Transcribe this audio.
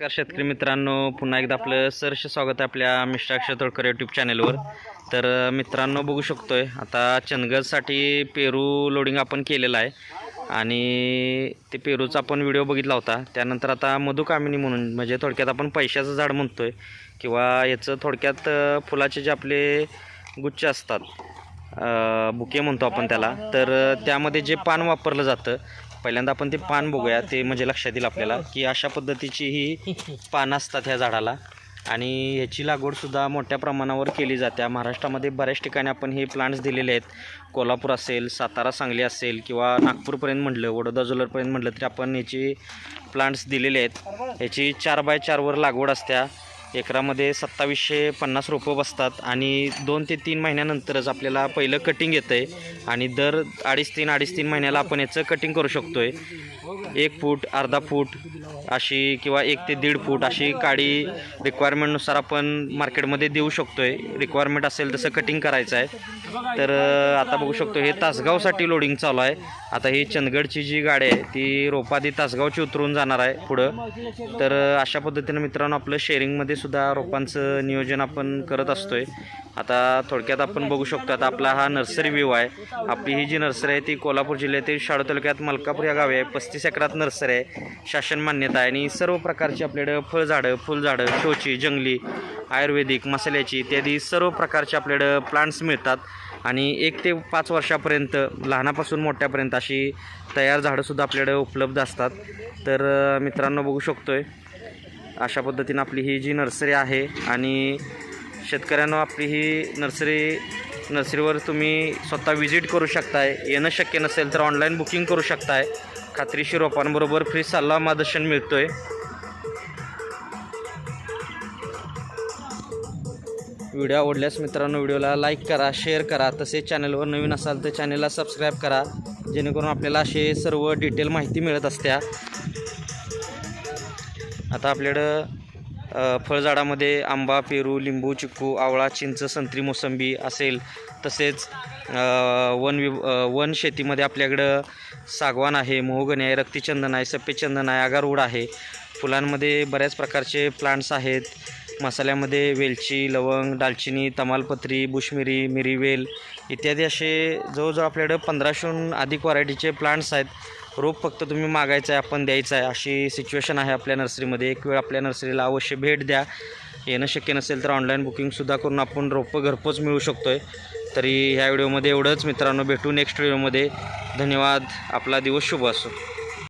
नमस्कार शेतकरी मित्रांनो पुन्हा एकदा आपलं सरस स्वागत आहे आपल्या मिस्टर तोडकर यूट्यूब चॅनेलवर तर मित्रांनो बघू शकतो आहे आता चंदगडसाठी पेरू लोडिंग आपण केलेलं आहे. आणि ते पेरूचा आपण व्हिडिओ बघितला होता. त्यानंतर आता मधुकामिनी म्हणून म्हणजे थोडक्यात आपण पैशाचं झाड म्हणतोय किंवा याचं थोडक्यात फुलाचे जे आपले गुच्छ असतात बुके म्हणतो आपण त्याला. तर त्यामध्ये जे पान वापरलं जातं पहिल्यांदा आपण ते पान बघूया. ते म्हणजे लक्षात येईल आपल्याला की अशा पद्धतीची ही पानं असतात ह्या झाडाला. आणि ह्याची लागवडसुद्धा मोठ्या प्रमाणावर केली जाते. महाराष्ट्रामध्ये बऱ्याच ठिकाणी आपण हे प्लांट्स दिलेले आहेत. कोल्हापूर असेल सातारा सांगली असेल किंवा नागपूरपर्यंत म्हटलं वडोदा जोलरपर्यंत म्हटलं तरी आपण ह्याची प्लांट्स दिलेले आहेत. ह्याची चार बाय चारवर लागवड असत्या. एकरामध्ये सत्तावीसशे पन्नास रोपं बसतात आणि दोन ते तीन महिन्यानंतरच आपल्याला पहिलं कटिंग येतं आहे आणि दर अडीच तीन अडीच तीन महिन्याला आपण याचं कटिंग करू शकतो आहे एक फूट अर्धा फूट अशी किंवा एक ते दीड फूट अशी काडी रिक्वायरमेंटनुसार आपण मार्केटमध्ये देऊ शकतो आहे रिक्वायरमेंट असेल तसं कटिंग करायचं आहे. तर आता बघू शकतो हे तासगावसाठी लोडिंग चालू आहे. आता ही चंदगडची जी गाडी आहे ती रोपादी तासगावची उतरून जाणार आहे पुढं. तर अशा पद्धतीनं मित्रांनो आपलं शेअरिंगमध्ये सुद्धा रोपांचं नियोजन आपण करत असतोय. आता थोडक्यात आपण बघू शकतो आता आपला हा नर्सरी व्ह्यू आहे. आपली ही जी नर्सरी आहे ती कोल्हापूर जिल्ह्यातील शाळू तालुक्यात मलकापूर या गावी आहे. पस्तीस एकरात नर्सरी आहे. शासन मान्यता आहे आणि सर्व प्रकारची आपल्याकडं फळझाडं फुलझाडं शोची जंगली आयुर्वेदिक मसाल्याची इत्यादी सर्व प्रकारचे आपल्याकडं प्लांट्स मिळतात. आणि एक ते पाच वर्षापर्यंत लहानापासून मोठ्यापर्यंत अशी तयार झाडंसुद्धा आपल्याकडे उपलब्ध असतात. तर मित्रांनो बघू शकतो आहे अशा पद्धतीनं आपली ही जी नर्सरी आहे आणि शेतकऱ्यांना आपली ही नर्सरी नर्सरीवर तुम्ही स्वतः विजिट करू शकताय. येणं शक्य नसेल तर ऑनलाईन बुकिंग करू शकताय. खात्रीशीर रोपांबरोबर फ्री सल्ला मार्गदर्शन मिळतो आहे व्हिडिओ आवडल्यास मित्रांनो व्हिडिओला लाईक करा शेअर करा. तसेच चॅनलवर नवीन असाल तर चॅनलला सबस्क्राईब करा. जेणेकरून आपल्याला असे सर्व डिटेल माहिती मिळत असत्या. आता आपल्याकडं फळझाडामध्ये आंबा पेरू लिंबू चिक्कू आवळा चिंच संत्री मोसंबी असेल. तसेच वन विभ वन शेतीमध्ये आपल्याकडं सागवान आहे मोहगणी आहे रक्तीचंदन आहे सफेदचंदन आहे आगारूड आहे. फुलांमध्ये बऱ्याच प्रकारचे प्लांट्स आहेत. मसाल्यामध्ये वेलची लवंग दालचिनी तमालपत्री बुशमिरी मिरीवेल इत्यादी असे जवळजवळ आपल्याकडं पंधराशेहून अधिक व्हरायटीचे प्लांट्स आहेत. रोप फक्त तुम्ही मागायचं आहे आपण द्यायचं आहे. अशी सिच्युएशन आहे आपल्या नर्सरीमध्ये एक वेळ आपल्या नर्सरीला अवश्य भेट द्या. येणं शक्य नसेल तर ऑनलाईन बुकिंगसुद्धा करून आपण रोपं घरपोच मिळू शकतो आहे तरी ह्या व्हिडिओमध्ये एवढंच. मित्रांनो भेटू नेक्स्ट व्हिडिओमध्ये धन्यवाद. आपला दिवस शुभ असो.